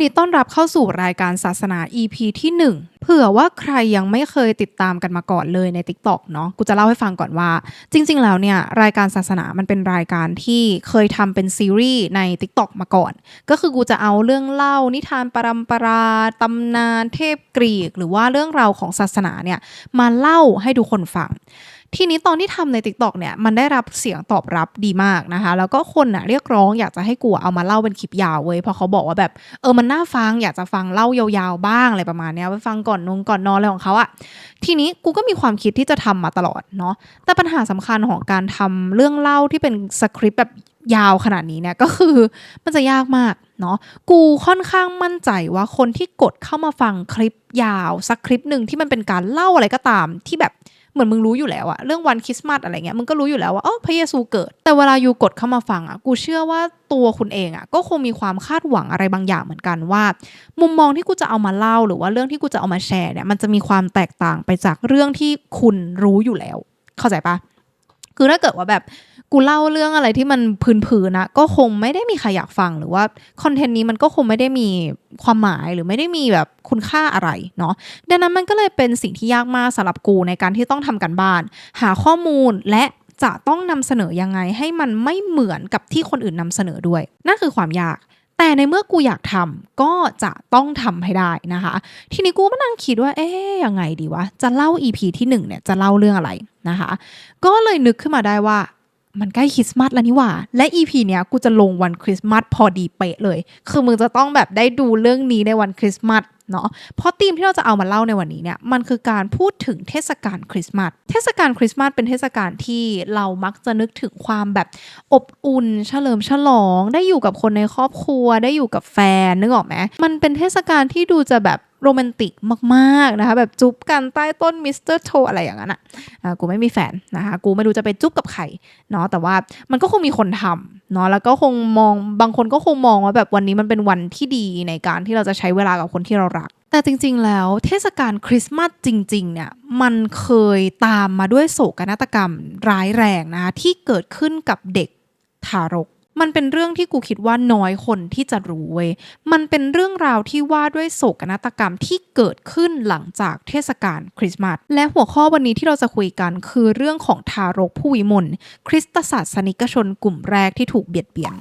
นดีต้อนรับเข้าสู่รายการศาสนา EP ที่ 1 เผื่อว่าใครยังไม่เคยติดตามกันมาก่อนเลยใน TikTok เนาะกูจะเล่าให้ฟังก่อนว่า จริง ๆ แล้วเนี่ยรายการศาสนามันเป็นรายการที่เคยทำเป็นซีรีส์ใน TikTok มาก่อน ก็คือกูจะเอาเรื่องเล่านิทานปรำปราตำนานเทพกรีก หรือว่าเรื่องราวของศาสนาเนี่ยมาเล่าให้ทุกคนฟัง ทีนี้ตอนที่ทำใน Tik t o อกเนี่ยมันได้รับเสียงตอบรับดีมากนะคะ แล้วก็คนน่ะเรียกร้องอยากจะให้กูเอามาเล่าเป็นคลิปยาวเว้ยเพราะเขาบอกว่าแบบเออมันน่าฟังอยากจะฟังเล่ายาวๆบ้างอะไรประมาณเนี้ยไปฟังก่อนนงก่อนนอนอะไรของเขาอะทีนี้กูก็มีความคิดที่จะทำมาตลอดเนาะแต่ปัญหาสำคัญของการทำเรื่องเล่าที่เป็นสคริปต์แบบยาวขนาดนี้เนี่ยก็คือมันจะยากมากเนาะกูค่อนข้างมั่นใจว่าคนที่กดเข้ามาฟังคลิปยาว สักคลิปหนึ่งที่มันเป็นการเล่าอะไรก็ตามที่แบบ เหมือนมึงรู้อยู่แล้วอะเรื่องวันคริสต์มาสอะไรเงี้ยมึงก็รู้อยู่แล้วว่าอ๋อพระเยซูเกิด แต่เวลายูกดเข้ามาฟังอะกูเชื่อว่าตัวคุณเองอะก็คงมีความคาดหวังอะไรบางอย่างเหมือนกันว่า มุมมองที่กูจะเอามาเล่าหรือว่าเรื่องที่กูจะเอามาแชร์เนี่ยมันจะมีความแตกต่างไปจากเรื่องที่คุณรู้อยู่แล้ว เข้าใจปะคือถ้าเกิดว่าแบบ กูเล่าเรื่องอะไรที่มันพื้นๆนะก็คงไม่ได้มีใครอยากฟังหรือว่าคอนเทนต์นี้มันก็คงไม่ได้มีความหมายหรือไม่ได้มีแบบคุณค่าอะไรเนาะดังนั้นมันก็เลยเป็นสิ่งที่ยากมากสำหรับกูในการที่ต้องทำกันบ้าน หาข้อมูลและจะต้องนำเสนอยังไงให้มันไม่เหมือนกับที่คนอื่นนำเสนอด้วย นั่นคือความยาก แต่ในเมื่อกูอยากทำก็จะต้องทำให้ได้นะคะ ทีนี้กูมานั่งคิดว่า เอ๊ยยังไงดีวะ จะเล่า EP ที่1เนี่ยจะเล่าเรื่องอะไรนะคะ ก็เลยนึกขึ้นมาได้ว่า มันใกล้คริสต์มาสแล้วนี่หว่า และ EP เนี้ยกูจะลงวันคริสต์มาสพอดีเป๊ะเลย คือมึงจะต้องแบบได้ดูเรื่องนี้ในวันคริสต์มาส เนาะเพราะธีมที่เราจะเอามาเล่าในวันนี้เนี่ยมันคือการพูดถึงเทศกาลคริสต์มาสเทศกาลคริสต์มาสเป็นเทศกาลที่เรามักจะนึกถึงความแบบอบอุ่นเฉลิมฉลอง ได้อยู่กับคนในครอบครัว ได้อยู่กับแฟนนึกออกไหมมันเป็นเทศกาลที่ดูจะแบบโรแมนติกมากๆนะคะแบบจุ๊บกันใต้ต้นมิสเตอร์โทอะไรอย่างนั้นอะอะกูไม่มีแฟนนะคะกูไม่รู้จะไปจุ๊บกับใครเนาะแต่ว่ามันก็คงมีคนทำเนาะแล้วก็คงมองบางคนก็คงมองว่าแบบวันนี้มันเป็นวันที่ดีในการที่เราจะใช้เวลากับคนที่เรารัก แต่จริงๆ แล้วเทศกาลคริสต์มาสจริงๆ เนี่ยมันเคยตามมาด้วยโศกนาฏกรรมร้ายแรงนะคะที่เกิดขึ้นกับเด็กทารก มันเป็นเรื่องที่กูคิดว่าน้อยคนที่จะรู้เว้ยมันเป็นเรื่องราวที่ว่าด้วยโศกนาฏกรรมที่เกิดขึ้นหลังจากเทศกาลคริสต์มาสและหัวข้อวันนี้ที่เราจะคุยกันคือเรื่องของทารกผู้วิมลคริสตศาสนิกชนกลุ่มแรกที่ถูกเบียดเบียน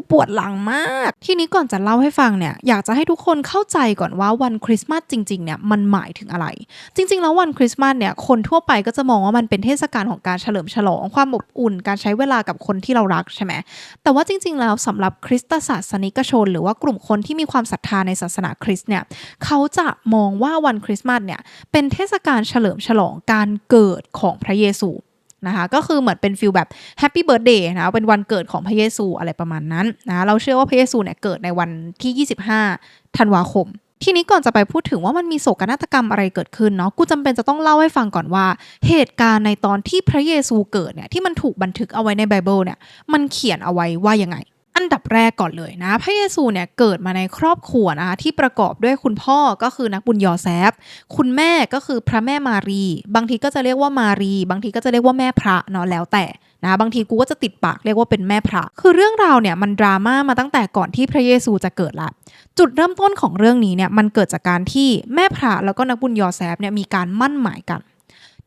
กูปวดหลังมาก ทีนี้ก่อนจะเล่าให้ฟังเนี่ยอยากจะให้ทุกคนเข้าใจก่อนว่าวันคริสต์มาสจริงๆเนี่ยมันหมายถึงอะไร จริง ๆ แล้ววันคริสต์มาสเนี่ยคนทั่วไปก็จะมองว่ามันเป็นเทศกาลของการเฉลิมฉลองความอบอุ่น การใช้เวลากับคนที่เรารักใช่ไหมแต่ว่าจริง ๆ แล้วสำหรับคริสตศาสนิกชน หรือว่ากลุ่มคนที่มีความศรัทธาในศาสนาคริสต์เนี่ยเขาจะมองว่าวันคริสต์มาสเนี่ยเป็นเทศกาลเฉลิมฉลองการเกิดของพระเยซู นะคะก็คือเหมือนเป็นฟิลแบบแฮปปี้เบิร์ดเดย์นะเป็นวันเกิดของพระเยซูอะไรประมาณนั้นนะเราเชื่อว่าพระเยซูเนี่ยเกิดในวันที่ 25 ธันวาคม ทีนี้ก่อนจะไปพูดถึงว่ามันมีโศกนาฏกรรมอะไรเกิดขึ้นเนาะกูจำเป็นจะต้องเล่าให้ฟังก่อนว่า เหตุการณ์ในตอนที่พระเยซูเกิดเนี่ยที่มันถูกบันทึกเอาไว้ในไบเบิลเนี่ยมันเขียนเอาไว้ว่ายังไง อันดับแรกก่อนเลยนะ พระเยซูเนี่ยเกิดมาในครอบครัวนะคะที่ประกอบด้วยคุณพ่อก็คือนักบุญยอแซฟ คุณแม่ก็คือพระแม่มารี บางทีก็จะเรียกว่ามารี บางทีก็จะเรียกว่าแม่พระเนาะแล้วแต่นะบางทีกูก็จะติดปากเรียกว่าเป็นแม่พระ คือเรื่องราวเนี่ยมันดราม่ามาตั้งแต่ก่อนที่พระเยซูจะเกิดละ จุดเริ่มต้นของเรื่องนี้เนี่ยมันเกิดจากการที่แม่พระแล้วก็นักบุญยอแซฟเนี่ยมีการมั่นหมายกัน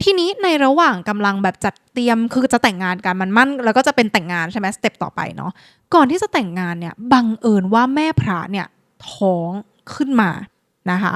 ทีนี้ในระหว่างกำลังแบบจัดเตรียมคือจะแต่งงานกันมันมั่น แล้วก็จะเป็นแต่งงานใช่ไหมสเต็ปต่อไปเนาะก่อนที่จะแต่งงานเนี่ยบังเอิญว่าแม่พระเนี่ยท้องขึ้นมานะคะ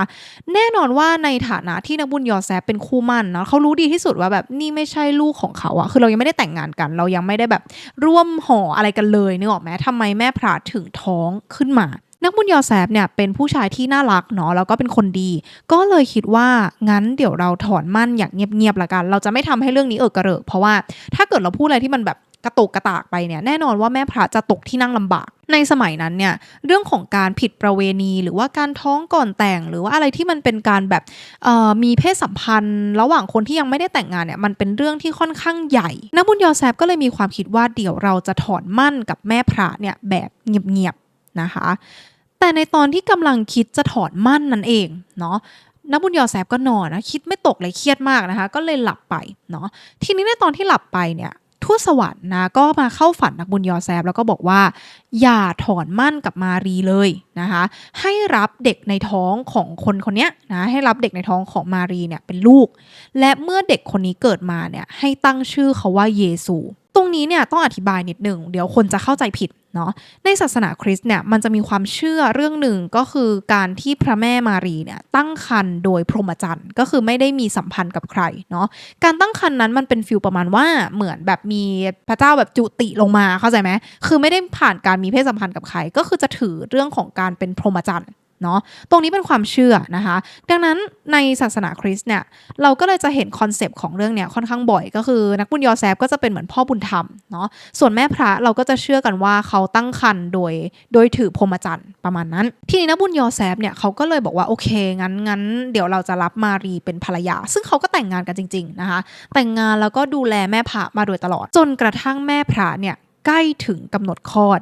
แน่นอนว่าในฐานะที่นักบุญยอแซฟเป็นคู่มั่นเนาะเขารู้ดีที่สุดว่าแบบนี่ไม่ใช่ลูกของเขาอะคือเรายังไม่ได้แต่งงานกัน เรายังไม่ได้แบบร่วมห่ออะไรกันเลยนึกออกไหมทำไมแม่พระถึงท้องขึ้นมา นักบุญยอแซฟเนี่ยเป็นผู้ชายที่น่ารักเนาะแล้วก็เป็นคนดี ก็เลยคิดว่างั้นเดี๋ยวเราถอนมั่นอย่างเงียบๆละกัน เราจะไม่ทำให้เรื่องนี้เออกระเริกเพราะว่าถ้าเกิดเราพูดอะไรที่มันแบบกระตกกระตากไปเนี่ยแน่นอนว่าแม่พระจะตกที่นั่งลำบากในสมัยนั้นเนี่ยเรื่องของการผิดประเวณี หรือว่าการท้องก่อนแต่ง หรือว่าอะไรที่มันเป็นการแบบมีเพศสัมพันธ์ ระหว่างคนที่ยังไม่ได้แต่งงานเนี่ยมันเป็นเรื่องที่ค่อนข้างใหญ่นักบุญยอแซฟก็เลยมีความคิดว่าเดี๋ยวเราจะถอนมั่นกับแม่พระเนี่ยแบบเงียบๆ นะคะ แต่ในตอนที่กำลังคิดจะถอนมั่นนั่นเองเนาะนักบุญยอแซฟก็นอนนะคิดไม่ตกเลยเครียดมากนะคะ ก็เลยหลับไปเนาะทีนี้ในตอนที่หลับไปเนี่ยทูตสวรรค์นะก็มาเข้าฝันนักบุญยอแซฟแล้วก็บอกว่า อย่าถอนมั่นกับมารีเลยนะคะ ให้รับเด็กในท้องของคนคนนี้นะให้รับเด็กในท้องของมารีเนี่ยเป็นลูก และเมื่อเด็กคนนี้เกิดมาเนี่ยให้ตั้งชื่อเขาว่าเยซู ตรงนี้เนี่ยต้องอธิบายนิดหนึ่งเดี๋ยวคนจะเข้าใจผิดเนาะในศาสนาคริสต์เนี่ยมันจะมีความเชื่อเรื่องหนึ่งก็คือการที่พระแม่มารีเนี่ยตั้งครรภ์โดยพรหมจรรย์ก็คือไม่ได้มีสัมพันธ์กับใครเนาะการตั้งครรภ์นั้นมันเป็นฟิลประมาณว่าเหมือนแบบมีพระเจ้าแบบจุติลงมาเข้าใจไหมคือไม่ได้ผ่านการมีเพศสัมพันธ์กับใครก็คือจะถือเรื่องของการเป็นพรหมจรรย์ เนาะตรงนี้เป็นความเชื่อนะคะ ดังนั้นในศาสนาคริสต์เนี่ยเราก็เลยจะเห็นคอนเซปต์ของเรื่องเนี้ยค่อนข้างบ่อยก็คือนักบุญยอแซฟก็จะเป็นเหมือนพ่อบุญธรรมเนาะส่วนแม่พระเราก็จะเชื่อกันว่าเขาตั้งครรภ์โดยโดยถือพรหมจรรย์ประมาณนั้น ทีนี้นักบุญยอแซฟเนี่ยเขาก็เลยบอกว่าโอเคงั้นงั้นเดี๋ยวเราจะรับมารีเป็นภรรยา ซึ่งเขาก็แต่งงานกันจริง ๆนะคะ แต่งงานแล้วก็ดูแลแม่พระมาโดยตลอด จนกระทั่งแม่พระเนี่ยใกล้ถึงกำหนดคลอด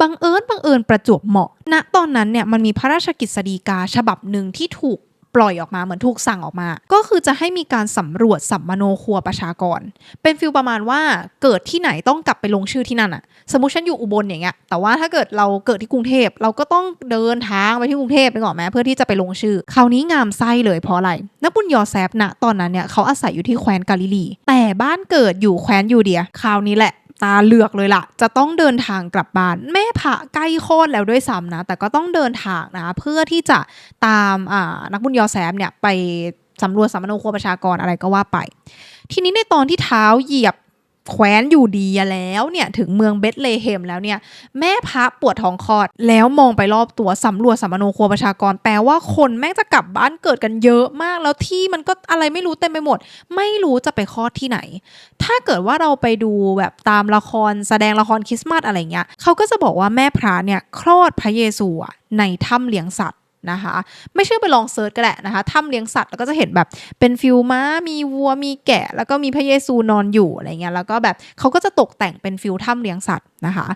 บังเอิญบังเอิญประจวบเหมาะณตอนนั้นเนี่ยมันมีพระราชกิจสฎีกาฉบับหนึ่งที่ถูกปล่อยออกมาเหมือนถูกสั่งออกมา ก็คือจะให้มีการสำรวจสัมมโนครัวประชากร เป็นฟิลประมาณว่าเกิดที่ไหนต้องกลับไปลงชื่อที่นั่นอะสมมติฉันอยู่อุบลอย่างเงี้ย แต่ว่าถ้าเกิดเราเกิดที่กรุงเทพเราก็ต้องเดินทางไปที่กรุงเทพไปก่อนไหมเพื่อที่จะไปลงชื่อ คราวนี้งามไส้เลยเพราะอะไร นักบุญยอแซฟนะตอนนั้นเนี่ยเขาอาศัยอยู่ที่แคว้นกาลิลี แต่บ้านเกิดอยู่แคว้นยูเดีย คราวนี้แหละ ตาเลือกเลยล่ะ จะต้องเดินทางกลับบ้าน แม่พระใกล้โคตรแล้วด้วยซ้ำนะ แต่ก็ต้องเดินทางนะ เพื่อที่จะตามนักบุญยอแซมเนี่ยไปสำรวจสัมมโนครัวประชากรอะไรก็ว่าไป ทีนี้ในตอนที่เท้าเหยียบ แคว้นอยู่ดีแล้วเนี่ยถึงเมืองเบธเลเฮมแล้วเนี่ยแม่พระปวดท้องคลอด แล้วมองไปรอบตัวสำรวจสัมโนครัวประชากรแปลว่าคนแม่งจะกลับบ้านเกิดกันเยอะมากแล้วที่มันก็อะไรไม่รู้เต็มไปหมด ไม่รู้จะไปคลอดที่ไหน ถ้าเกิดว่าเราไปดูแบบตามละครแสดงละครคริสต์มาสอะไรเงี้ยเขาก็จะบอกว่าแม่พระเนี่ยคลอดพระเยซูในถ้ำเลี้ยงสัตว นะคะ ไม่เชื่อไปลองเซิร์ชก็แหละนะคะถ้ำเลี้ยงสัตว์แล้วก็จะเห็นแบบเป็นฟิลม้า มีวัวมีแกะ แล้วก็มีพระเยซูนอนอยู่อะไรเงี้ยแล้วก็แบบเขาก็จะตกแต่งเป็นฟิลถ้ำเลี้ยงสัตว์นะคะ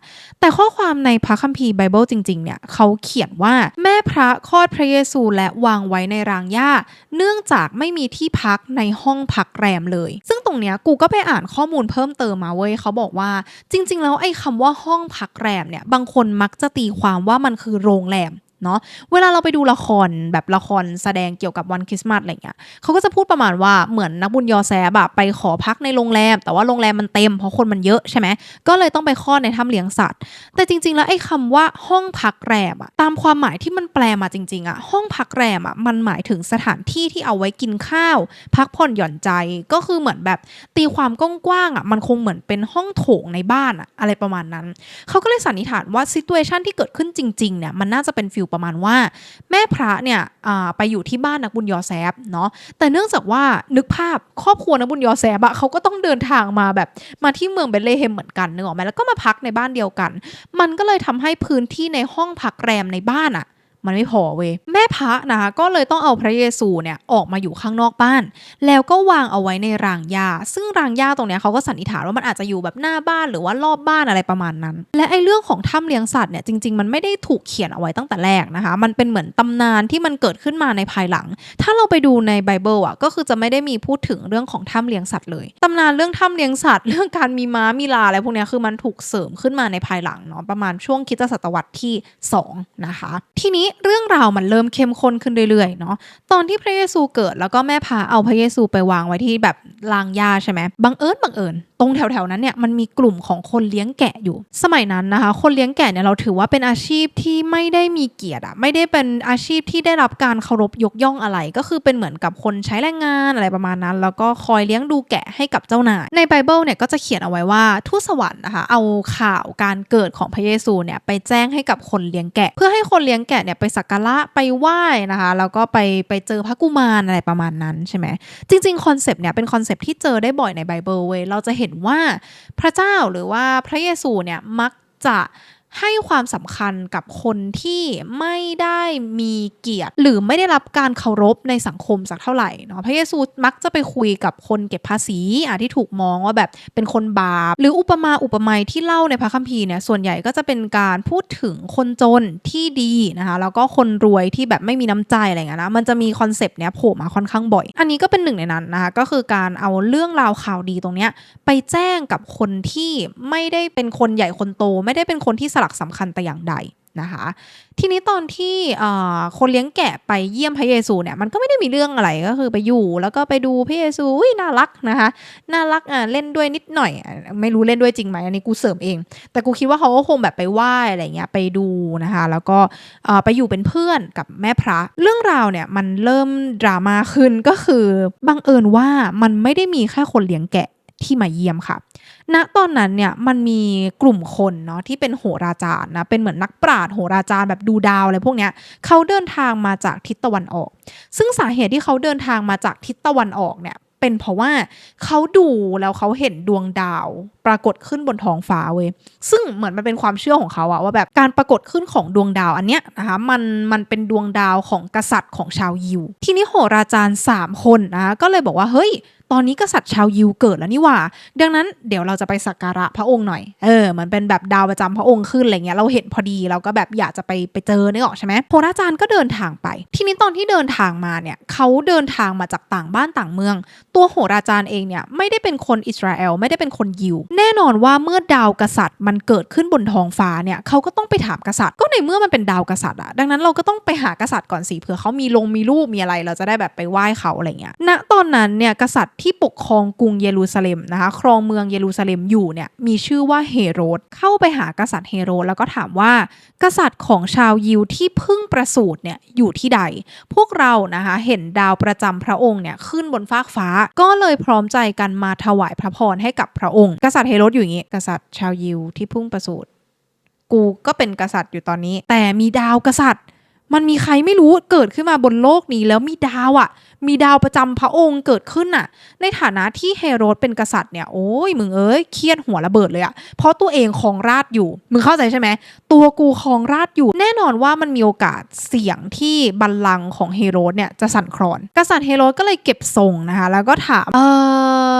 แต่ข้อความในพระคัมภีร์ไบเบิลจริงๆเนี่ยเขาเขียนว่าแม่พระคลอดพระเยซูและวางไว้ในรางหญ้า เนื่องจากไม่มีที่พักในห้องพักแรมเลย ซึ่งตรงเนี้ยกูก็ไปอ่านข้อมูลเพิ่มเติมมาเว้ยเขาบอกว่าจริง ๆ แล้วไอ้คำว่าห้องพักแรมเนี่ยบางคนมักจะตีความว่ามันคือโรงแรม เนาะเวลาเราไปดูละครแบบละครแสดงเกี่ยวกับวันคริสต์มาสอะไรเงี้ยเขาก็จะพูดประมาณว่าเหมือนนักบุญยอแซบอะไปขอพักในโรงแรม แต่ว่าโรงแรมมันเต็มเพราะคนมันเยอะใช่ไหมก็เลยต้องไปคลอดในถ้ำเลี้ยงสัตว์ แต่จริง ๆ แล้วไอ้คำว่าห้องพักแรมอะตามความหมายที่มันแปลมาจริงๆอะห้องพักแรมอะมันหมายถึงสถานที่ที่เอาไว้กินข้าว พักผ่อนหย่อนใจก็คือเหมือนแบบตีความกว้างๆอะมันคงเหมือนเป็นห้องโถงในบ้านอะอะไรประมาณนั้นเขาก็เลยสันนิษฐานว่าซิ t u เ t ชันที่เกิดขึ้นจริงๆเนี่ยมันน่าจะเป็นฟิลประมาณว่า แม่พระเนี่ยไปอยู่ที่บ้านนักบุญยอแซบเนาะแต่เนื่องจากว่านึกภาพครอบครัวนักบุญยอแซบอะเขาก็ต้องเดินทางมาแบบมาที่เมืองเบลเลเฮมเหมือนกันนึกออกไหมแล้วก็มาพักในบ้านเดียวกัน มันก็เลยทำให้พื้นที่ในห้องพักแรมในบ้านอะ มันไม่พอเว้ยแม่พระนะคะก็เลยต้องเอาพระเยซูเนี่ยออกมาอยู่ข้างนอกบ้าน แล้วก็วางเอาไว้ในรางหญ้าซึ่งรางหญ้าตรงเนี้ยเขาก็สันนิษฐานว่ามันอาจจะอยู่แบบหน้าบ้านหรือว่ารอบบ้านอะไรประมาณนั้น และไอ้เรื่องของถ้ำเลี้ยงสัตว์เนี่ยจริง ๆ มันไม่ได้ถูกเขียนเอาไว้ตั้งแต่แรกนะคะ มันเป็นเหมือนตำนานที่มันเกิดขึ้นมาในภายหลัง ถ้าเราไปดูในไบเบิลอะก็คือจะไม่ได้มีพูดถึงเรื่องของถ้ำเลี้ยงสัตว์เลยตำนานเรื่องถ้ำเลี้ยงสัตว์ เรื่องการมีม้ามีลาอะไรพวกเนี้ยคือมันถูกเสริมขึ้นมาในภายหลังเนาะประมาณช่วงคิดศตวรรษที่สองนะคะ ทีนี้เรื่องราวมันเริ่มเข้มข้นขึ้นเรื่อยๆเนาะตอนที่พระเยซูเกิดแล้วก็แม่พาเอาพระเยซูไปวางไว้ที่แบบลางหญ้าใช่ไหมบังเอิญบังเอิญตรงแถวๆนั้นเนี่ยมันมีกลุ่มของคนเลี้ยงแกะอยู่ สมัยนั้นนะคะ คนเลี้ยงแกะเนี่ยเราถือว่าเป็นอาชีพที่ไม่ได้มีเกียรติอะไม่ได้เป็นอาชีพที่ได้รับการเคารพยกย่องอะไร ก็คือเป็นเหมือนกับคนใช้แรงงานอะไรประมาณนั้น แล้วก็คอยเลี้ยงดูแกะให้กับเจ้านายในไบเบิลเนี่ยก็จะเขียนเอาไว้ว่าทูตสวรรค์นะคะเอาข่าวการเกิดของพระเยซูเนี่ยไปแจ้งให้กับคนเลี้ยงแกะ เพื่อให้คนเลี้ยงแกะเนี่ยไปสักการะไปไหว้นะคะแล้วก็ไปไปเจอพระกุมารอะไรประมาณนั้นใช่ไหมจริงๆคอนเซปต์เนี่ยเป็นคอนเซปต์ที่เจอได้บ่อยในไบเบิลเว้ยเราจะเห็นว่าพระเจ้าหรือว่าพระเยซูเนี่ยมักจะ ให้ความสำคัญกับคนที่ไม่ได้มีเกียรติ หรือไม่ได้รับการเคารพในสังคมสักเท่าไหร่เนาะพระเยซูมักจะไปคุยกับคนเก็บภาษีอะที่ถูกมองว่าแบบเป็นคนบาป หรืออุปมาอุปไมยที่เล่าในพระคัมภีร์เนี่ยส่วนใหญ่ก็จะเป็นการพูดถึงคนจนที่ดีนะคะแล้วก็คนรวยที่แบบไม่มีน้ำใจอะไรเงี้ยนะมันจะมีคอนเซปต์เนี้ยโผล่มาค่อนข้างบ่อย อันนี้ก็เป็นหนึ่งในนั้นนะคะก็คือการเอาเรื่องราวข่าวดีตรงเนี้ยไปแจ้งกับคนที่ไม่ได้เป็นคนใหญ่คนโต ไม่ได้เป็นคนที่สลักสำคัญแต่อย่างใดนะคะทีนี้ตอนที่คนเลี้ยงแกะไปเยี่ยมพระเยซูเนี่ยมันก็ไม่ได้มีเรื่องอะไรก็คือไปอยู่ แล้วก็ไปดูพระเยซูอุ้ยน่ารักนะคะน่ารักอะเล่นด้วยนิดหน่อย ไม่รู้เล่นด้วยจริงไหมอันนี้กูเสริมเอง แต่กูคิดว่าเขาก็คงแบบไปไหว้อะไรเงี้ยไปดูนะคะแล้วก็ไปอยู่เป็นเพื่อนกับแม่พระ เรื่องราวเนี่ยมันเริ่มดราม่าขึ้นก็คือบังเอิญว่ามันไม่ได้มีแค่คนเลี้ยงแกะ ที่มาเยี่ยมค่ะ ณ ตอนนั้นเนี่ยมันมีกลุ่มคนเนาะที่เป็นโหราจารย์นะ เป็นเหมือนนักปราชญ์โหราจารย์แบบดูดาวอะไรพวกเนี้ยเขาเดินทางมาจากทิศตะวันออก ซึ่งสาเหตุที่เขาเดินทางมาจากทิศตะวันออกเนี่ยเป็นเพราะว่าเขาดูแล้วเขาเห็นดวงดาวปรากฏขึ้นบนท้องฟ้าเว้ยซึ่งเหมือนมันเป็นความเชื่อของเขาอะว่าแบบการปรากฏขึ้นของดวงดาวอันเนี้ยนะคะมันมันเป็นดวงดาวของกษัตริย์ของชาวยิว ทีนี้โหราจารย์ 3 คนนะก็เลยบอกว่าเฮ้ย ตอนนี้กษัตริย์ชาวยิวเกิดแล้วนี่ว่า ดังนั้นเดี๋ยวเราจะไปสักการะพระองค์หน่อย เออเหมันเป็นแบบดาวประจำพระองค์ขึ้นอะไรเงี้ยเราเห็นพอดีเราก็แบบอยากจะไปไปเจอนี่ออกใช่ไหมโหราจารย์ก็เดินทางไป ทีนี้ตอนที่เดินทางมาเนี่ยเขาเดินทางมาจากต่างบ้านต่างเมือง ตัวโหราจารย์เองเนี่ยไม่ได้เป็นคนอิสราเอลไม่ได้เป็นคนยิว แน่นอนว่าเมื่อดาวกษัตริย์มันเกิดขึ้นบนท้องฟ้าเนี่ยเขาก็ต้องไปถามกษัตริย์ ก็ในเมื่อมันเป็นดาวกษัตริย์อะดังนั้นเราก็ต้องไปหากษัตริย์ก่อนสิเผื่อเขามีลงมีรูปมีอะไร เราจะได้แบบไปไหว้เขาอะไรเงี้ยณตอนนั้นเนี่ยกษัตริย์ที่ปกครองกรุงเยรูซาเล็มนะคะ ครองเมืองเยรูซาเล็มอยู่เนี่ยมีชื่อว่าเฮโรดเข้าไปหากษัตริย์เฮโรดแล้วก็ถามว่า กษัตริย์ของชาวยิวที่เพิ่งประสูติเนี่ยอยู่ที่ใด พวกเรานะคะเห็นดาวประจำพระองค์เนี่ยขึ้นบนฟากฟ้า ก็เลยพร้อมใจกันมาถวายพระพรให้กับพระองค์ กษัตริย์เฮโรดอยู่อย่างนี้ กษัตริย์ชาวยิวที่เพิ่งประสูติกูก็เป็นกษัตริย์อยู่ตอนนี้ แต่มีดาวกษัตริย์ มันมีใครไม่รู้เกิดขึ้นมาบนโลกนี้แล้วมีดาวอะ่ะ มีดาวประจำพระองค์เกิดขึ้นน่ะ ในฐานะที่เฮโรดเป็นกษัตริย์เนี่ยโอ้ยมึงเอ้ยเครียดหัวระเบิดเลยอะเพราะตัวเองครองราชอยู่มึงเข้าใจใช่ไหมตัวกูครองราชอยู่ แน่นอนว่ามันมีโอกาสเสี่ยงที่บัลลังก์ของเฮโรดเนี่ยจะสั่นคลอน กษัตริย์เฮโรดก็เลยเก็บทรงนะคะ แล้วก็ถามเอ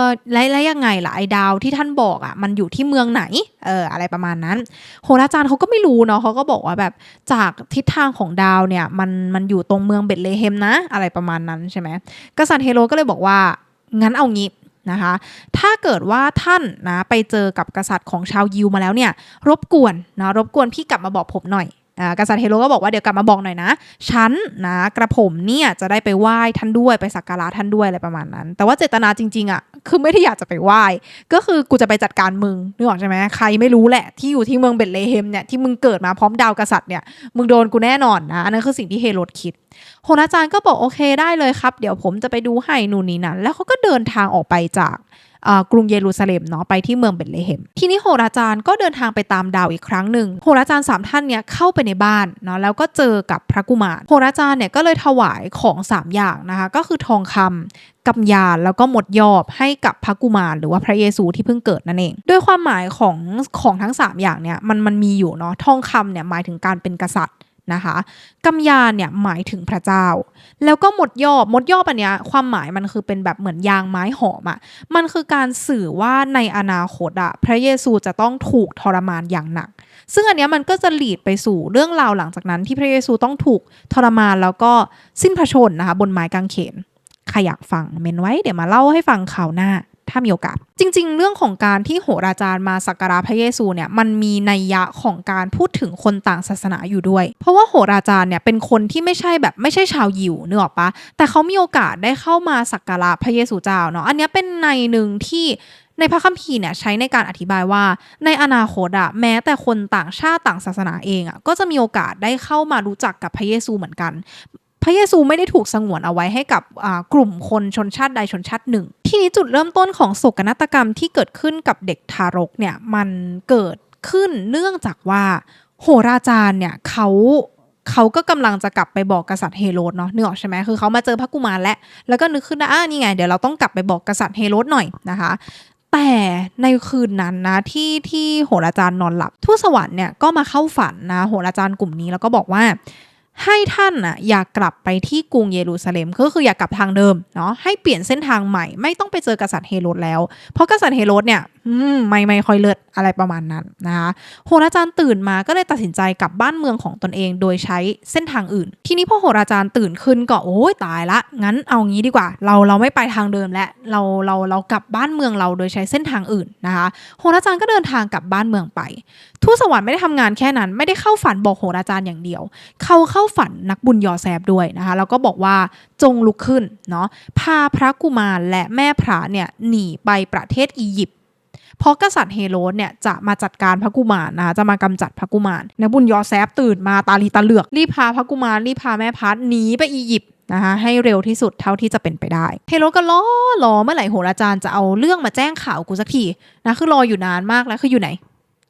อแล้วแล้วยังไงล่ะไอ้ดาวที่ท่านบอกอะมันอยู่ที่เมืองไหนเอออะไรประมาณนั้น โหราจารย์เขาก็ไม่รู้เนาะเขาก็บอกว่าแบบจากทิศทางของดาวเนี่ยมันมันอยู่ตรงเมืองเบตเลเฮมนะ อะไรประมาณนั้นใช่ไหมกษัตริย์เฮโรก็เลยบอกว่างั้นเอางี้นะคะ ถ้าเกิดว่าท่านนะไปเจอกับกษัตริย์ของชาวยิวมาแล้วเนี่ย รบกวนนะรบกวนพี่กลับมาบอกผมหน่อยกษัตริย์เฮโรก็บอกว่าเดี๋ยวกลับมาบอกหน่อยนะฉันนะกระผมเนี่ยจะได้ไปไหว้ท่านด้วยไปสักการะท่านด้วยอะไรประมาณนั้น แต่ว่าเจตนาจริงๆอะ คือไม่ได้อยากจะไปไหว้ ก็คือกูจะไปจัดการมึงนึกออกใช่ไหมใครไม่รู้แหละ ที่อยู่ที่เมืองเบตเลเฮมเนี่ยที่มึงเกิดมาพร้อมดาวกษัตริย์เนี่ยมึงโดนกูแน่นอนนะนั่นคือสิ่งที่เฮโรดคิดโหราจารย์ก็บอกโอเคได้เลยครับ เดี๋ยวผมจะไปดูให้นู่นนี่นั่นแล้วเขาก็เดินทางออกไปจาก กรุงเยรูซาเล็มเนาะไปที่เมืองเบตเลเฮมทีนี้โหราจารย์ก็เดินทางไปตามดาวอีกครั้งหนึ่งโหราจารย์สามท่านเนี่ยเข้าไปในบ้านเนาะแล้วก็เจอกับพระกุมารโหราจารย์เนี่ยก็เลยถวายของ 3 อย่างนะคะก็คือทองคำกำยานแล้วก็หมดยอบให้กับพระกุมารหรือว่าพระเยซูที่เพิ่งเกิดนั่นเอง ด้วยความหมายของของทั้ง 3 อย่างเนี่ยมันมันมีอยู่เนาะทองคำเนี่ยหมายถึงการเป็นกษัตริย์ นะคะกำยานเนี่ยหมายถึงพระเจ้า แล้วก็หมดยอบมดยอบอันเนี้ยความหมายมันคือเป็นแบบเหมือนยางไม้หอมอะ่ะมันคือการสื่อว่าในอนาคตอะ่ะพระเยซูจะต้องถูกทรมานอย่างหนัก ซึ่งอันเนี้ยมันก็จะหลีดไปสู่เรื่องราวหลังจากนั้น ที่พระเยซูต้องถูกทรมานแล้วก็สิ้นพระชนนะคะบนไม้กางเขนใครอยากฟังเมนไว้เดี๋ยวมาเล่าให้ฟังข่าวหน้า ถ้ามีโอกาส จริง ๆ เรื่องของการที่โหราจารย์มาสักการะพระเยซูเนี่ยมันมีนัยยะของการพูดถึงคนต่างศาสนาอยู่ด้วย เพราะว่าโหราจารย์เนี่ยเป็นคนที่ไม่ใช่แบบไม่ใช่ชาวยิวเนอะปะแต่เขามีโอกาสได้เข้ามาสักการะพระเยซูเจ้าเนาะอันนี้เป็นในหนึ่งที่ในพระคัมภีร์เนี่ยใช้ในการอธิบายว่าในอนาคตอะแม้แต่คนต่างชาติต่างศาสนาเองอะก็จะมีโอกาสได้เข้ามารู้จักกับพระเยซูเหมือนกัน ระเยซูไม่ได้ถูกสงวนเอาไว้ให้กับกลุ่มคนชนชาติใดชนชาติหนึ่ง ที่นี้จุดเริ่มต้นของโศกนาฏกรรมที่เกิดขึ้นกับเด็กทารกเนี่ยมันเกิดขึ้นเนื่องจากว่าโหราจารย์เนี่ยเขาเขาก็กำลังจะกลับไปบอกกษัตริย์เฮโรดเนาะนึกออกใช่ไหมคือเขามาเจอพระกุมารแล้วแล้วก็นึกขึ้นว่าอ่านี่ไงเดี๋ยวเราต้องกลับไปบอกกษัตริย์เฮโรดหน่อยนะคะ แต่ในคืนนั้นนะที่ที่โหราจารย์นอนหลับทูตสวรรค์เนี่ยก็มาเข้าฝันนะโหราจารย์กลุ่มนี้แล้วก็บอกว่า ให้ท่านอะอยากกลับไปที่กรุงเยรูซาเล็มก็คืออยากกลับทางเดิมเนาะให้เปลี่ยนเส้นทางใหม่ไม่ต้องไปเจอกษัตริย์เฮโรดแล้ว เพราะกษัตริย์เฮโรดเนี่ยมไม่ไม่ค่อยเลิศอะไรประมาณนั้นนะคะโหราจารย์ตื่นมาก็เลยตัดสินใจกลับบ้านเมืองของตนเอง โดยใช้เส้นทางอื่น ทีนี้พอโหราจารย์ตื่นขึ้นก็โอ้ยตายละ งั้นเอางี้ดีกว่า เราเราไม่ไปทางเดิมแล้วเราเราเรากลับบ้านเมืองเราโดยใช้เส้นทางอื่นนะคะโหราจารย์ก็เดินทางกลับบ้านเมืองไปทูตสวรรค์ไม่ได้ทำงานแค่นั้น ไม่ได้เข้าฝันบอกโหราจารย์อย่างเดียว เขาเข้าฝันนักบุญยอแซบด้วยนะคะแล้วก็บอกว่าจงลุกขึ้นเนาะพาพระกุมารและแม่พระเนี่ยหนีไปประเทศอียิปต์เพราะกษัตริย์เฮโรดเนี่ยจะมาจัดการพระกุมารนะคะจะมากำจัดพระกุมารนักบุญยอแซบตื่นมาตาลีตาเหลือกรีบพาพระกุมารรีบพาแม่พัดหนีไปอียิปต์นะคะให้เร็วที่สุดเท่าที่จะเป็นไปได้ เฮโรก็รอรอเมื่อไหร่โหราจารย์จะเอาเรื่องมาแจ้งข่าวกูสักทีนะคือรออยู่นานมากแล้วคืออยู่ไหน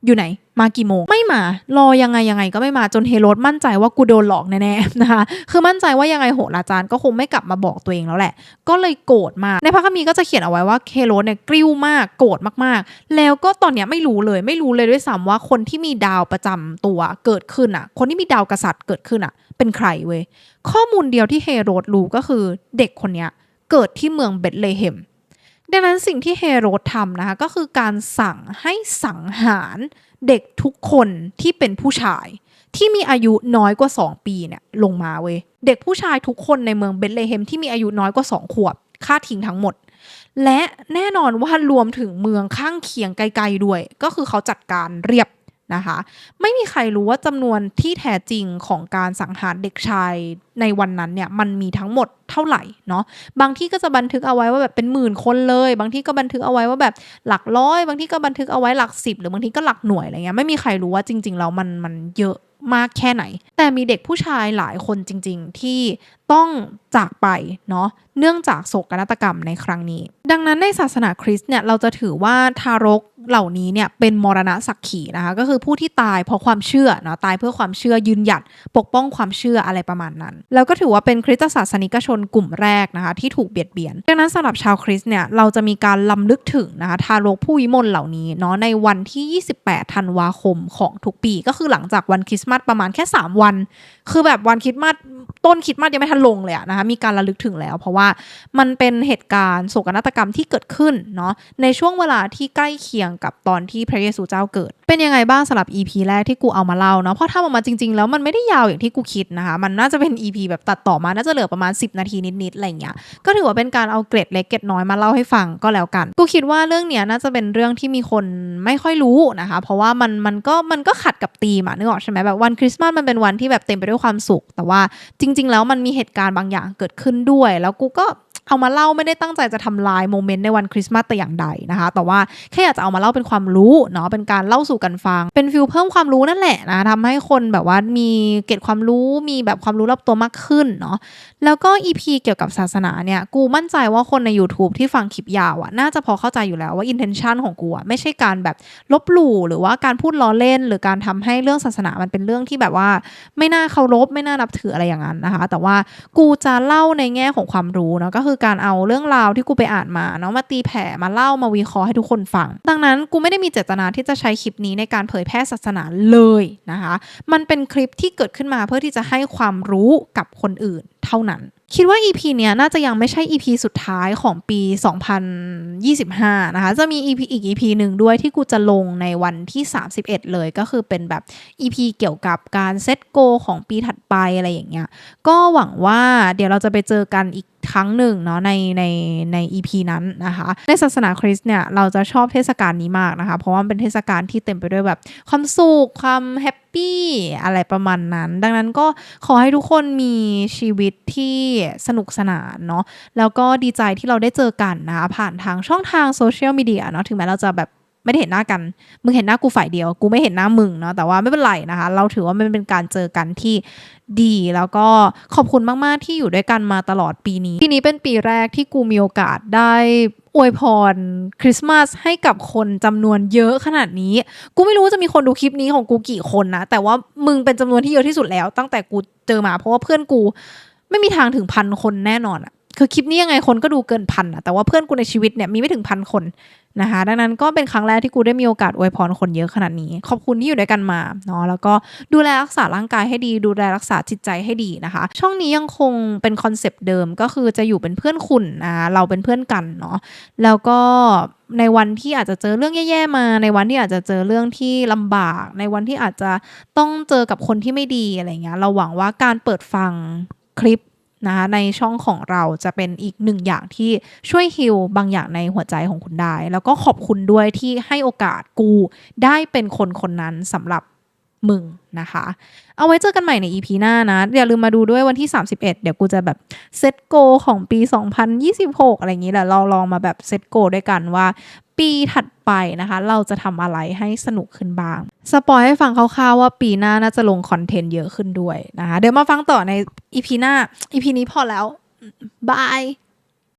อยู่ไหน มากี่โมง ไม่มา รอยังไงยังไงก็ไม่มาจนเฮโรดมั่นใจว่ากูโดนหลอกแน่ๆนะคะ คือมั่นใจว่ายังไงโหราจารย์ก็คงไม่กลับมาบอกตัวเองแล้วแหละ ก็เลยโกรธมาก ในพระคัมภีร์ก็จะเขียนเอาไว้ว่าเฮโรดเนี่ยกริ้วมากโกรธมากๆ แล้วก็ตอนเนี้ยไม่รู้เลยไม่รู้เลยด้วยซ้ำว่าคนที่มีดาวประจำตัวเกิดขึ้นอะ คนที่มีดาวกษัตริย์เกิดขึ้นอะ เป็นใครเว้ยข้อมูลเดียวที่เฮโรดรู้ก็คือเด็กคนเนี้ยเกิดที่เมืองเบธเลเฮม ดังนั้นสิ่งที่เฮโรดทำนะคะก็คือการสั่งให้สังหารเด็กทุกคนที่เป็นผู้ชาย ที่มีอายุน้อยกว่า 2 ปีเนี่ยลงมาเว้ยเด็กผู้ชายทุกคนในเมืองเบธเลเฮมที่มีอายุน้อยกว่า 2 ขวบฆ่าทิ้งทั้งหมด และแน่นอนว่ารวมถึงเมืองข้างเคียงไกลๆด้วย ก็คือเขาจัดการเรียบ นะคะ ไม่มีใครรู้ว่าจำนวนที่แท้จริงของการสังหารเด็กชายในวันนั้นเนี่ยมันมีทั้งหมดเท่าไหร่เนาะบางที่ก็จะบันทึกเอาไว้ว่าแบบเป็นหมื่นคนเลย บางที่ก็บันทึกเอาไว้ว่าแบบหลักร้อย บางที่ก็บันทึกเอาไว้หลักสิบหรือบางที่ก็หลักหน่วยอะไรเงี้ยไม่มีใครรู้ว่าจริง ๆ แล้วมันมันเยอะมากแค่ไหน แต่มีเด็กผู้ชายหลายคนจริง ๆ ที่ต้องจากไปเนาะเนื่องจากโศกนาฏกรรมในครั้งนี้ ดังนั้นในศาสนาคริสต์เนี่ยเราจะถือว่าทารก เหล่านี้เนี่ยเป็นมรณะสักขีนะคะ ก็คือผู้ที่ตายเพราะความเชื่อเนาะตายเพื่อความเชื่อยืนหยัดปกป้องความเชื่ออะไรประมาณนั้น แล้วก็ถือว่าเป็นคริสตศาสนิกชนกลุ่มแรกนะคะที่ถูกเบียดเบียนดังนั้นสำหรับชาวคริสต์เนี่ยเราจะมีการลำลึกถึงนะคะทารกผู้วิมลเหล่านี้เนาะในวันที่ 28 ธันวาคมของทุกปี ก็คือหลังจากวันคริสต์มาสประมาณแค่ 3 วัน คือแบบวันคริสต์มาสต้นคริสต์มาสยังไม่ทันลงเลยนะคะมีการระลึกถึงแล้ว เพราะว่ามันเป็นเหตุการณ์โศกนาฏกรรมที่เกิดขึ้นเนาะในช่วงเวลาที่ใกล้เคียงกับตอนที่พระเยซูเจ้าเกิด เป็นยังไงบ้างสำหรับ EP แรกที่กูเอามาเล่าเนาะเพราะถ้าออกมาจริง ๆ แล้วมันไม่ได้ยาวอย่างที่กูคิดนะคะ มันน่าจะเป็น EP แบบตัดต่อมาน่าจะเหลือประมาณ 10 นาทีนิดๆอะไรเงี้ยก็ถือว่าเป็นการเอาเกร็ดเล็กเกร็ดน้อยมาเล่าให้ฟังก็แล้วกัน กูคิดว่าเรื่องเนี้ยน่าจะเป็นเรื่องที่มีคนไม่ค่อยรู้นะคะ เพราะว่ามันมันก็มันก็ขัดกับธีมอะนึกออกใช่ไหมแบบวันคริสต์มาสมันเป็นวันที่แบบเต็มไปด้วยความสุข แต่ว่าจริง ๆ แล้วมันมีเหตุการณ์บางอย่างเกิดขึ้นด้วย แล้วกูก็ เอามาเล่าไม่ได้ตั้งใจจะทำลายโมเมนต์ในวันคริสต์มาสแต่อย่างใดนะคะ แต่ว่าแค่อยากจะเอามาเล่าเป็นความรู้เนาะเป็นการเล่าสู่กันฟัง เป็นฟิลเพิ่มความรู้นั่นแหละนะทำให้คนแบบว่ามีเกร็ดความรู้มีแบบความรู้รอบตัวมากขึ้นเนาะแล้วก็ EP เกี่ยวกับศาสนาเนี่ย กูมั่นใจว่าคนใน YouTube ที่ฟังคลิปยาวอะน่าจะพอเข้าใจอยู่แล้วว่า intention ของกูอะไม่ใช่การแบบลบหลู่หรือว่าการพูดล้อเล่น หรือการทำให้เรื่องศาสนามันเป็นเรื่องที่แบบว่า ไม่น่าเคารพไม่น่านับถืออะไรอย่างนั้นนะคะ แต่ว่ากูจะเล่าในแง่ของความรู้เนาะก็คือการเอาเรื่องราวที่กูไปอ่านมาเนาะมาตีแผ่มาเล่ามาวิเคราะห์ให้ทุกคนฟัง ดังนั้นกูไม่ได้มีเจตนาที่จะใช้คลิปนี้ในการเผยแพร่ศาสนาเลยนะคะ มันเป็นคลิปที่เกิดขึ้นมาเพื่อที่จะให้ความรู้กับคนอื่นเท่านั้น คิดว่า EP เนี้ยน่าจะยังไม่ใช่ EP สุดท้ายของปี 2025 นะคะ จะมี EP อีก EP หนึ่งด้วยที่กูจะลงในวันที่ 31 เลยก็คือเป็นแบบ EP เกี่ยวกับการเซตโกของปีถัดไปอะไรอย่างเงี้ย ก็หวังว่าเดี๋ยวเราจะไปเจอกันอีก ครั้งหนึ่งเนาะในในใน EP นั้นนะคะ ในศาสนาคริสต์เนี่ยเราจะชอบเทศกาลนี้มากนะคะ เพราะว่ามันเป็นเทศกาลที่เต็มไปด้วยแบบความสุขความแฮปปี้อะไรประมาณนั้น ดังนั้นก็ขอให้ทุกคนมีชีวิตที่สนุกสนานเนาะแล้วก็ดีใจที่เราได้เจอกันนะคะผ่านทางช่องทางโซเชียลมีเดียเนาะถึงแม้เราจะแบบ ไม่ได้เห็นหน้ากัน มึงเห็นหน้ากูฝ่ายเดียว กูไม่เห็นหน้ามึงเนาะ แต่ว่าไม่เป็นไรนะคะ เราถือว่ามันเป็นการเจอกันที่ดี แล้วก็ขอบคุณมาก ๆ ที่อยู่ด้วยกันมาตลอดปีนี้ ปีนี้เป็นปีแรกที่กูมีโอกาสได้อวยพรคริสต์มาสให้กับคนจำนวนเยอะขนาดนี้ กูไม่รู้ว่าจะมีคนดูคลิปนี้ของกูกี่คนนะ แต่ว่ามึงเป็นจำนวนที่เยอะที่สุดแล้ว ตั้งแต่กูเจอมา เพราะว่าเพื่อนกู ไม่มีทางถึงพันคนแน่นอนอะ คือคลิปนี้ยังไงคนก็ดูเกินพันอะแต่ว่าเพื่อนกูในชีวิตเนี่ยมีไม่ถึงพันคนนะคะดังนั้นก็เป็นครั้งแรกที่กูได้มีโอกาสอวยพรคนเยอะขนาดนี้ ขอบคุณที่อยู่ด้วยกันมาเนาะแล้วก็ดูแลรักษาร่างกายให้ดี ดูแลรักษาจิตใจให้ดีนะคะ ช่องนี้ยังคงเป็นคอนเซปต์เดิมก็คือจะอยู่เป็นเพื่อนคุณนะเราเป็นเพื่อนกันเนาะแล้วก็ในวันที่อาจจะเจอเรื่องแย่ๆมา ในวันที่อาจจะเจอเรื่องที่ลำบาก ในวันที่อาจจะต้องเจอกับคนที่ไม่ดีอะไรเงี้ยเราหวังว่าการเปิดฟังคลิป นะคะในช่องของเราจะเป็นอีกหนึ่งอย่างที่ช่วยฮิลบางอย่างในหัวใจของคุณได้ แล้วก็ขอบคุณด้วยที่ให้โอกาสกูได้เป็นคนคนนั้นสำหรับ มึงนะคะ เอาไว้เจอกันใหม่ใน EP หน้านะ อย่าลืมมาดูด้วยวันที่ 31 เดี๋ยวกูจะแบบเซตโกของปี 2026 อะไรอย่างนี้แหละเราลองมาแบบเซตโกด้วยกันว่า ปีถัดไปนะคะ เราจะทำอะไรให้สนุกขึ้นบ้าง สปอยให้ฟังคร่าวๆว่าปีหน้าน่าจะลงคอนเทนต์เยอะขึ้นด้วยนะคะ เดี๋ยวมาฟังต่อใน EP หน้า EP นี้พอแล้วบาย